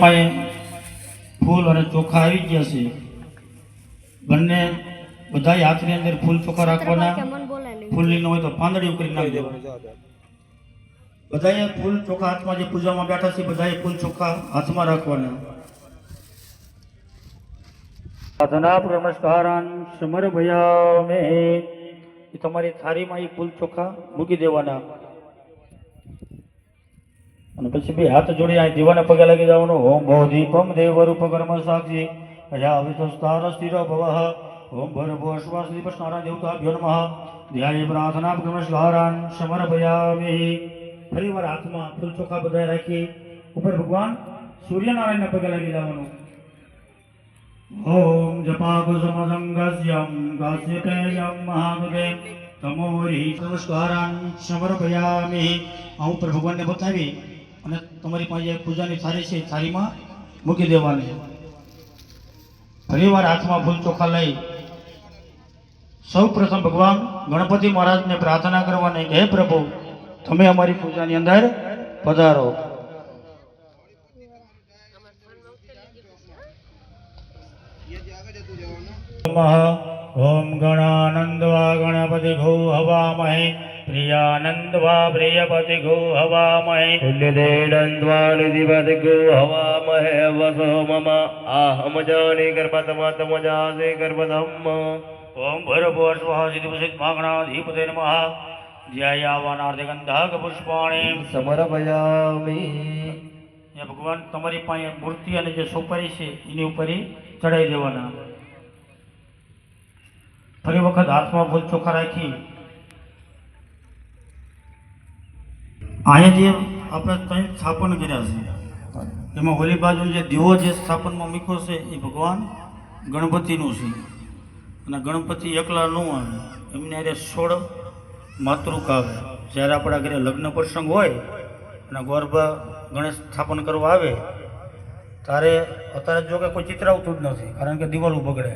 પાસે ફૂલ અને ચોખા આવી ગયા છે. બંને બધા હાથની અંદર ફૂલ ચોખા રાખવાના. ફૂલની ન હોય તો પાંદડી ઉકરી નાખી દેવાની. બધાએ ફૂલ ચોખા હાથમાં જે પૂજામાં બેઠા છે બધાએ ફૂલ ચોખા હાથમાં રાખવાના. સાધના નમસ્કારાન સમર ભયા મે તમારી થાળીમાં એ ફૂલ ચોખા મૂકી દેવાના. અને પછી બે હાથ જોડી આ દીવાના પગે લાગી જવાનું ઓમ ભો દીપમ દેવ રૂપ કર્મ સાક્ષી અયા વિતસ્તાર સ્થિર ભવઃ ઓમ ભર ભો શ્વાસ દીપ સ્નારા દેવતા ભ્યો નમઃ ધ્યાય પ્રાર્થના નમસ્કારાન સમર ભયામે ફરી વાર હાથમાં ફૂલ ચોખા બધા રાખી ઉપર ભગવાન સૂર્યનારાયણના પગે લાગી જવાનું ઓમ જપાકુસુમસંગસ્યમ ગાસ્યતેયમ મહામગે તમોરી નમસ્કારાન સમર્પયામિ આ ઉપર ભગવાનને બતાવી અને તમારી પાસે પૂજાની થાળી છે થાળીમાં મૂકી દેવાની. ફરીવાર હાથમાં ફૂલ ચોખા લઈ સૌ પ્રથમ ભગવાન ગણપતિ મહારાજને પ્રાર્થના કરવાની હે પ્રભુ, તમે અમારી પૂજાની અંદર પધારો. ઓમ ગણાનંદવા ગણપતિ ગૌ હવામહે પ્રિયાનંદવા પ્રિયપતિ ગૌ હવામહે પુલ્યદેડન્વાલિધિપતિગો હવામહે વસો મમ આહમ જાની ગર્ભતમતમજાસે ગર્ભધમ્મ ઓમ ભરભો સ્વઃ સિદ્ધિપુષિત માગણાધિપતે નમઃ ધ્યાયાવાનાર્થે ગંધક પુષ્પાણી સમર્પયામિ એ ભગવાન તમારી પાસે મૂર્તિ અને જે સોપારી છે એની ઉપર ઈ ચડાવી દેવાના ફરી વખત હાથમાં ફૂલ ચોખા રાખી અહીંયા જે આપણે ત્રણ સ્થાપન કર્યા છે, એમાં હોલીબાજુ બાજુ જે દીવો જે સ્થાપનમાં મૂક્યો છે, એ ભગવાન ગણપતિનું છે. અને ગણપતિ એકલા ન આવે એમને અરે સોળ માતૃક આવે. જ્યારે આપણા ઘરે લગ્ન પ્રસંગ હોય, અને ગોરબા ગણેશ સ્થાપન કરવા આવે, ત્યારે અત્યારે જો કે કોઈ ચિત્ર આવતું જ નથી, કારણ કે દિવાલ બગડે